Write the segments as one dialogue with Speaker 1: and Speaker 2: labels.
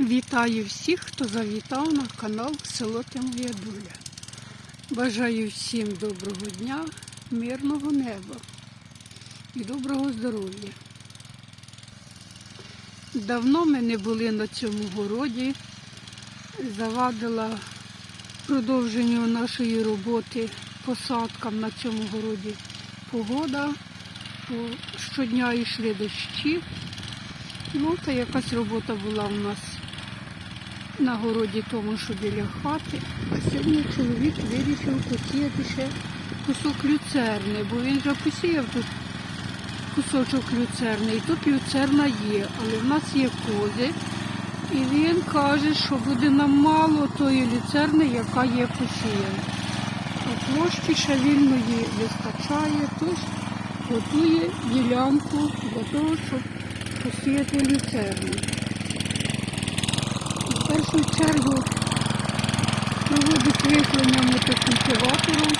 Speaker 1: Вітаю всіх, хто завітав на канал Село Та Моя. Бажаю всім доброго дня, мирного неба і доброго здоров'я. Давно ми не були на цьому городі. Завадила продовженню нашої роботи посадкам на цьому городі погода. Щодня йшли дощі. Ну, та якась робота була у нас на городі тому, що біля хати. А сьогодні чоловік вирішив посіяти ще кусок люцерни, бо він вже посіяв тут кусочок люцерни. І тут люцерна є, але в нас є кози. І він каже, що буде нам мало тої люцерни, яка є посіяна. А площі ще вільної вистачає, тож готує ділянку для того, щоб посіяти люцерну. Першу чергу проводить вихлення мотокультиватором,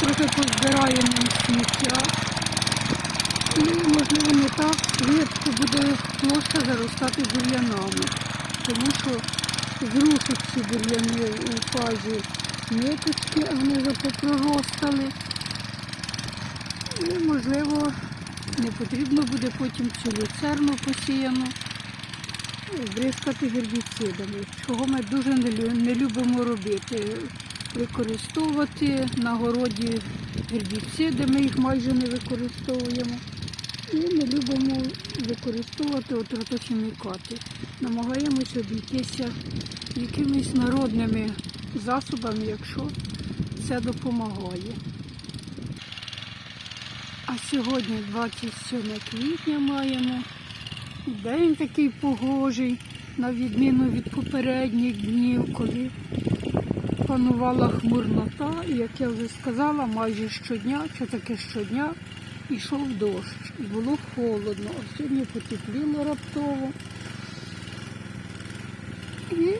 Speaker 1: трохи позбирає нам сміття. І, можливо, не так швидко буде площа заростати бур'янами, тому що зрушить ці бур'яни у фазі ниточки, а вони вже попроростали. І, можливо, не потрібно буде потім цю люцерну посіяну бризкати гербіцидами, чого ми дуже не любимо робити. Використовувати на городі гербіциди, ми їх майже не використовуємо. І не любимо використовувати отротохімікати. Намагаємося обійтися якимись народними засобами, якщо це допомагає. А сьогодні 27 квітня маємо. День такий погожий, на відміну від попередніх днів, коли панувала хмурнота, і як я вже сказала, майже щодня, що таке щодня, йшов дощ. І було холодно, а сьогодні потепліло раптово. І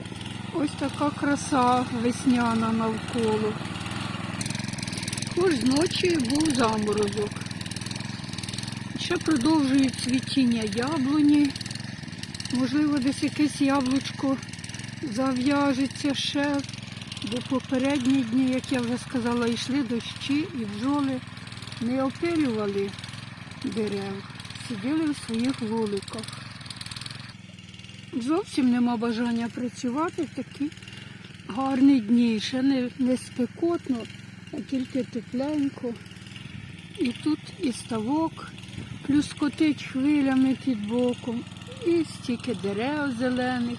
Speaker 1: ось така краса весняна навколо. Хоч ночі був заморозок. Ще продовжують цвітіння яблуні. Можливо, десь якесь яблучко зав'яжеться ще, бо попередні дні, як я вже сказала, йшли дощі і бджоли не опилювали дерев, сиділи в своїх вуликах. Зовсім нема бажання працювати в такі гарні дні. Ще не, не спекотно, а тільки тепленько. І тут і ставок плюскотить хвилями під боком, і стільки дерев зелених,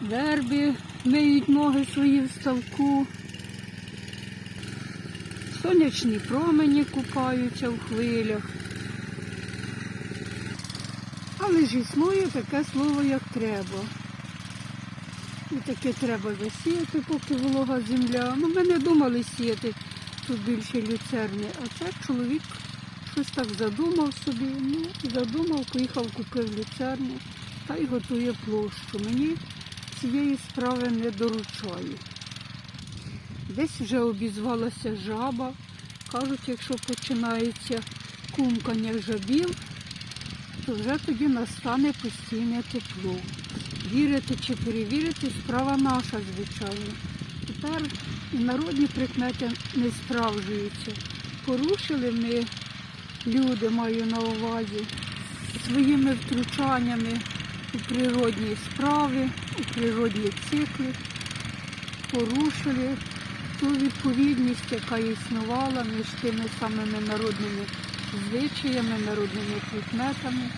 Speaker 1: верби миють ноги свої в ставку, сонячні промені купаються в хвилях. Але ж існує таке слово, як треба. І таке треба засіяти, поки волога земля. Ну, ми не думали сіяти тут більше люцерни, а це чоловік щось так задумав собі, ну, задумав, поїхав, купив люцерну та й готує площу. Мені цієї справи не доручає. Десь вже обізвалася жаба. Кажуть, якщо починається кумкання жабів, то вже тоді настане постійне тепло. Вірити чи перевірити справа наша, звичайно. Тепер і народні прикмети не справжуються. Порушили ми, люди маю на увазі, своїми втручаннями у природні справи, у природні цикли, порушили ту відповідність, яка існувала між тими самими народними звичаями, народними прикметами.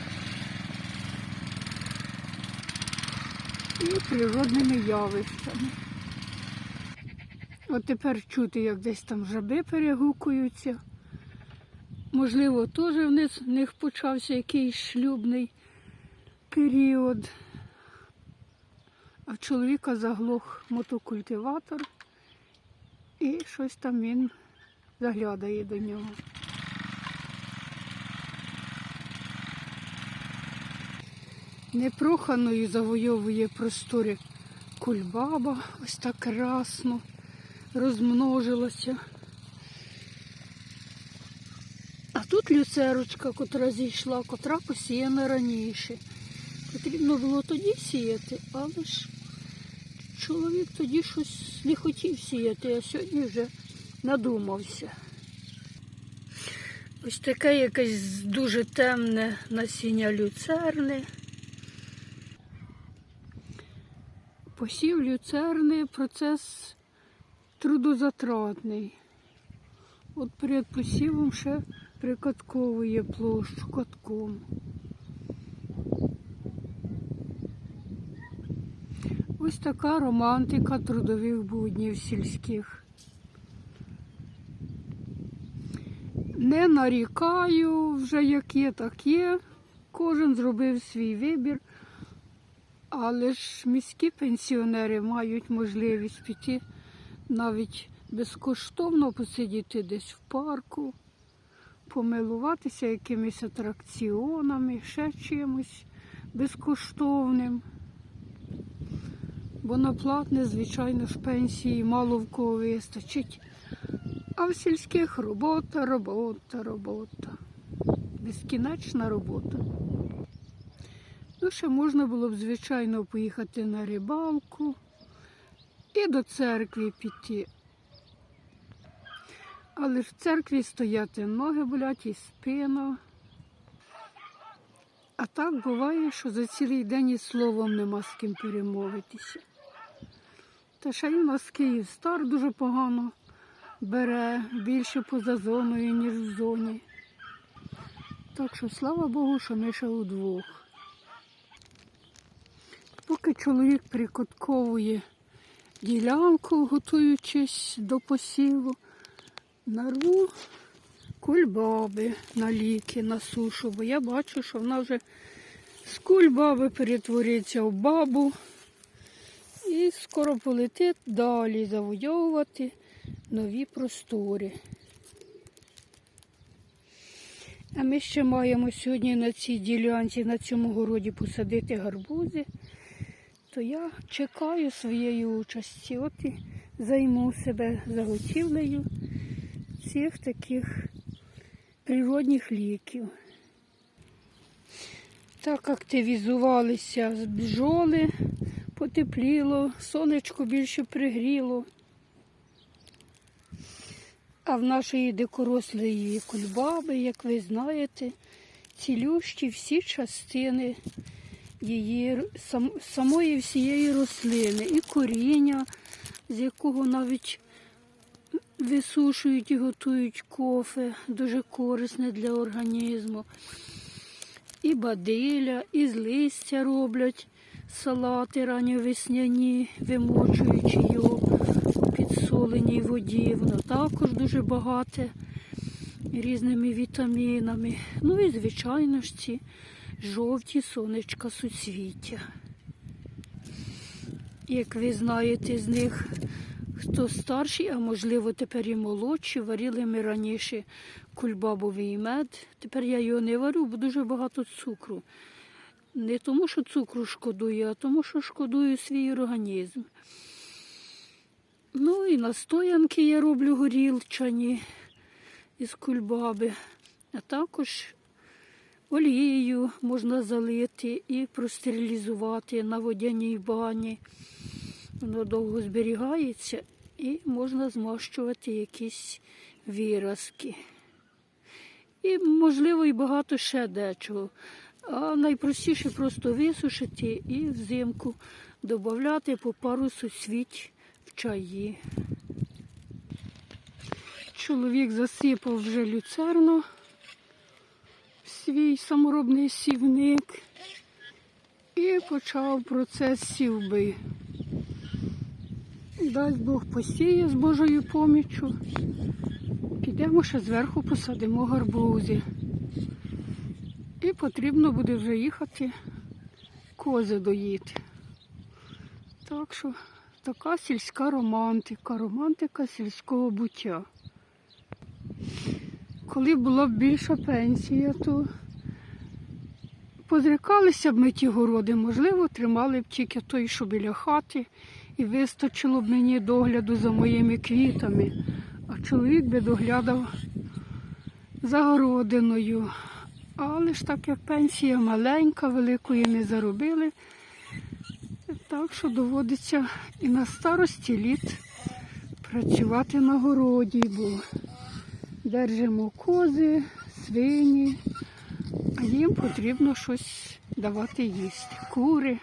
Speaker 1: і природними явищами. От тепер чути, як десь там жаби перегукуються. Можливо, теж в них, почався якийсь шлюбний період. А в чоловіка заглох мотокультиватор і щось там він заглядає до нього. Непроханою завойовує простори кульбаба, ось так красно розмножилася. А тут люцерочка, котра зійшла, котра посіяна раніше. Потрібно було тоді сіяти, але ж чоловік тоді щось не хотів сіяти, а сьогодні вже надумався. Ось таке якесь дуже темне насіння люцерни. Посів люцерни процес трудозатратний. От перед посівом ще прикатковує площу катком. Ось така романтика трудових буднів сільських. Не нарікаю, вже як є, так є. Кожен зробив свій вибір. Але ж міські пенсіонери мають можливість піти навіть безкоштовно посидіти десь в парку, помилуватися якимись атракціонами, ще чимось безкоштовним. Бо на платне, звичайно ж, пенсії мало в кого вистачить. А в сільських робота, робота, робота. Безкінечна робота. Ну, ще можна було б, звичайно, поїхати на рибалку і до церкви піти. Але в церкві стояти ноги болять і спина. А так буває, що за цілий день і словом нема з ким перемовитися. Та ще й у нас Київ стар дуже погано бере більше поза зоною, ніж в зоні. Так що слава Богу, що ми ще удвох. Поки чоловік прикотковує ділянку, готуючись до посіву, нарву кульбаби на ліки, на сушу, бо я бачу, що вона вже з кульбаби перетвориться в бабу і скоро полетить далі завойовувати нові простори. А ми ще маємо сьогодні на цій ділянці, на цьому городі посадити гарбузи, то я чекаю своєї участі. От і займу себе заготівлею цих таких природних ліків. Так активізувалися бджоли, потепліло, сонечко більше пригріло. А в нашої дикорослої кульбаби, як ви знаєте, цілющі всі частини її самої всієї рослини. І коріння, з якого навіть висушують і готують кофе, дуже корисне для організму. І бадиля, і з листя роблять салати ранньовесняні, вимочуючи його у підсоленій воді. Воно також дуже багате різними вітамінами. Ну і, звичайно ж, ці жовті сонечка суцвіття. Як ви знаєте, з них хто старший, а можливо тепер і молодші, варили ми раніше кульбабовий мед. Тепер я його не варю, бо дуже багато цукру. Не тому, що цукру шкодую, а тому, що шкодую свій організм. Ну і настоянки я роблю горілчані із кульбаби, а також олією можна залити і простерилізувати на водяній бані. Воно довго зберігається і можна змащувати якісь виразки. І, можливо, і багато ще дечого. А найпростіше просто висушити і взимку додати по пару суцвіть в чаї. Чоловік засипав вже люцерну в свій саморобний сівник і почав процес сівби. Дасть Бог посіє з Божою поміччю. Підемо ще зверху посадимо гарбузи. І потрібно буде вже їхати кози доїти. Так що така сільська романтика, романтика сільського буття. Коли була б більша пенсія, то позрікалися б ми ті городи, можливо, тримали б тільки той, що біля хати, і вистачило б мені догляду за моїми квітами, а чоловік би доглядав за городиною. Але ж так як пенсія маленька, великої не заробили, так що доводиться і на старості літ працювати на городі, бо держимо кози, свині, а їм потрібно щось давати їсти. Кури.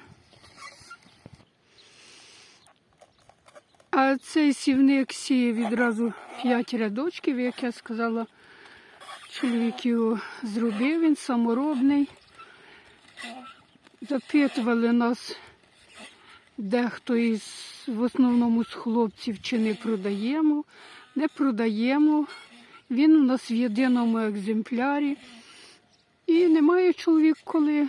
Speaker 1: А цей сівник сіє відразу 5 рядочків, як я сказала. Чоловік його зробив, він саморобний. Запитували нас дехто із в основному з хлопців, чи не продаємо. Не продаємо. Він у нас в єдиному екземплярі. І немає чоловік, коли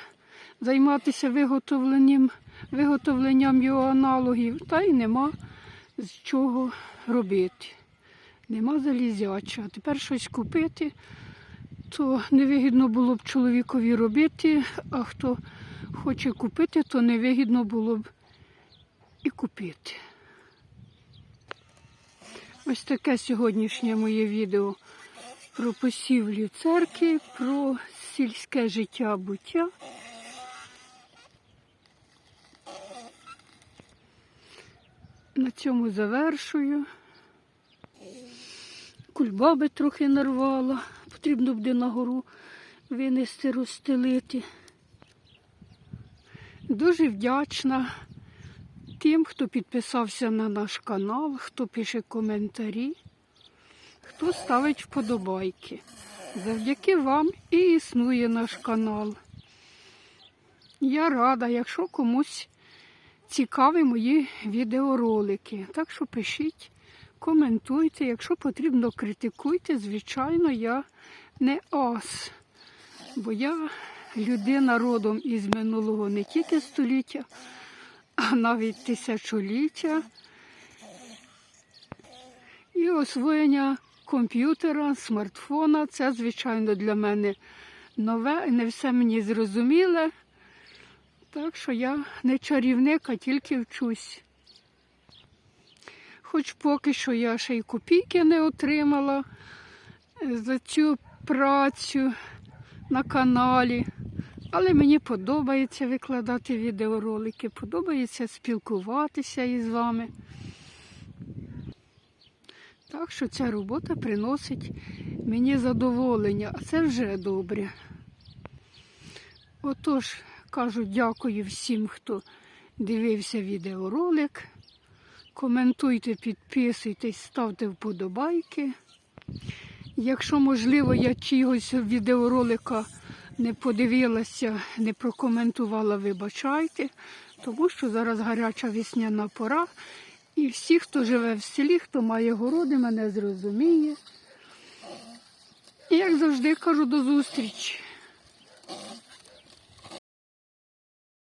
Speaker 1: займатися виготовленням, виготовленням його аналогів, та й нема з чого робити. Нема залізяча. А тепер щось купити, то невигідно було б чоловікові робити, а хто хоче купити, то невигідно було б і купити. Ось таке сьогоднішнє моє відео про посівлю церкви, про сільське життя буття. На цьому завершую. Кульбаби трохи нарвала. Потрібно буде на гору винести, розстелити. Дуже вдячна тим, хто підписався на наш канал, хто пише коментарі, хто ставить вподобайки. Завдяки вам і існує наш канал. Я рада, якщо комусь цікаві мої відеоролики. Так що пишіть, коментуйте, якщо потрібно, критикуйте. Звичайно, я не ас, бо я людина родом із минулого не тільки століття, а навіть тисячоліття. І освоєння комп'ютера, смартфона це, звичайно, для мене нове, не все мені зрозуміле. Так що я не чарівник, а тільки вчусь. Хоч поки що я ще й копійки не отримала е, за цю працю на каналі. Але мені подобається викладати відеоролики, подобається спілкуватися із вами. Так що ця робота приносить мені задоволення, а це вже добре. Отож, кажу дякую всім, хто дивився відеоролик. Коментуйте, підписуйтесь, ставте вподобайки. Якщо, можливо, я чогось відеоролика не подивилася, не прокоментувала, вибачайте, тому що зараз гаряча весняна пора. І всі, хто живе в селі, хто має городи, мене зрозуміє. І як завжди кажу до зустрічі.